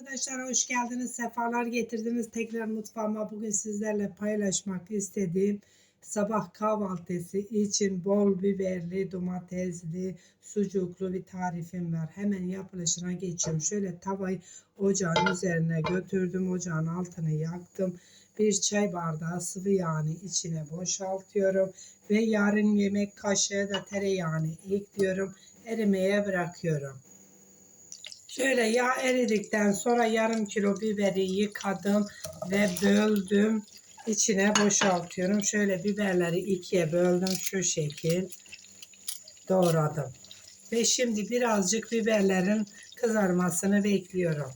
Arkadaşlar hoş geldiniz. Sefalar getirdiniz. Tekrar mutfağıma bugün sizlerle paylaşmak istediğim sabah kahvaltısı için bol biberli, domatesli, sucuklu bir tarifim var. Hemen yapılışına geçiyorum. Şöyle tavayı ocağın üzerine götürdüm. Ocağın altını yaktım. Bir çay bardağı sıvı yağını içine boşaltıyorum. Ve yarım yemek kaşığı da tereyağını ekliyorum. Erimeye bırakıyorum. Şöyle yağ eridikten sonra yarım kilo biberi yıkadım ve böldüm. İçine boşaltıyorum. Şöyle biberleri ikiye böldüm şu şekil. Doğradım. Ve şimdi birazcık biberlerin kızarmasını bekliyorum.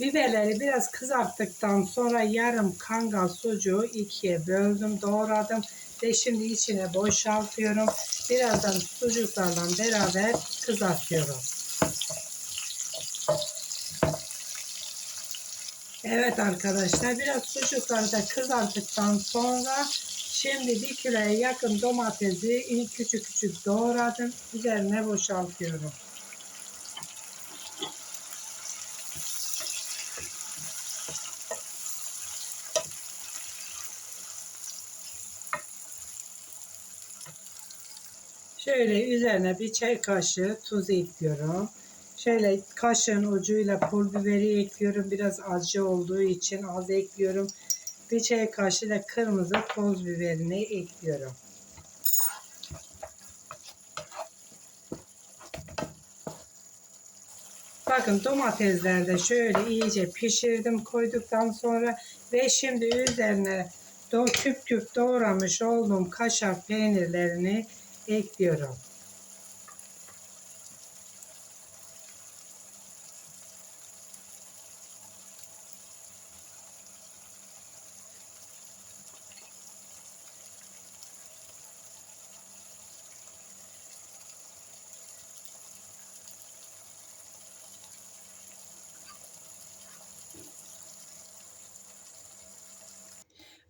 Biberleri biraz kızarttıktan sonra yarım kangal sucuğu ikiye böldüm, doğradım ve şimdi içine boşaltıyorum. Birazdan sucuklarla beraber kızartıyorum. Evet arkadaşlar biraz sucukları da kızarttıktan sonra şimdi bir kiloya yakın domatesi küçük küçük doğradım. Üzerine boşaltıyorum. Şöyle üzerine bir çay kaşığı tuz ekliyorum. Şöyle kaşığın ucuyla pul biberi ekliyorum. Biraz acı olduğu için az ekliyorum. Bir çay kaşığı da kırmızı toz biberini ekliyorum. Bakın domatesler de şöyle iyice pişirdim koyduktan sonra ve şimdi üzerine do küp küp doğramış olduğum kaşar peynirlerini ekliyorum.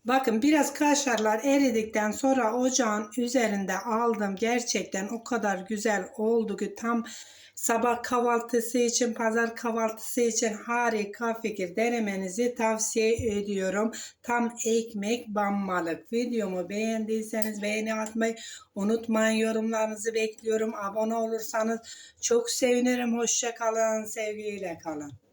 Bakın biraz kaşarlar eridikten sonra ocağın üzerinde aldım. Gerçekten o kadar güzel oldu ki tam sabah kahvaltısı için, pazar kahvaltısı için harika fikir. Denemenizi tavsiye ediyorum. Tam ekmek banmalık. Videomu beğendiyseniz beğeni atmayı unutmayın. Yorumlarınızı bekliyorum. Abone olursanız çok sevinirim. Hoşça kalın. Sevgiyle kalın.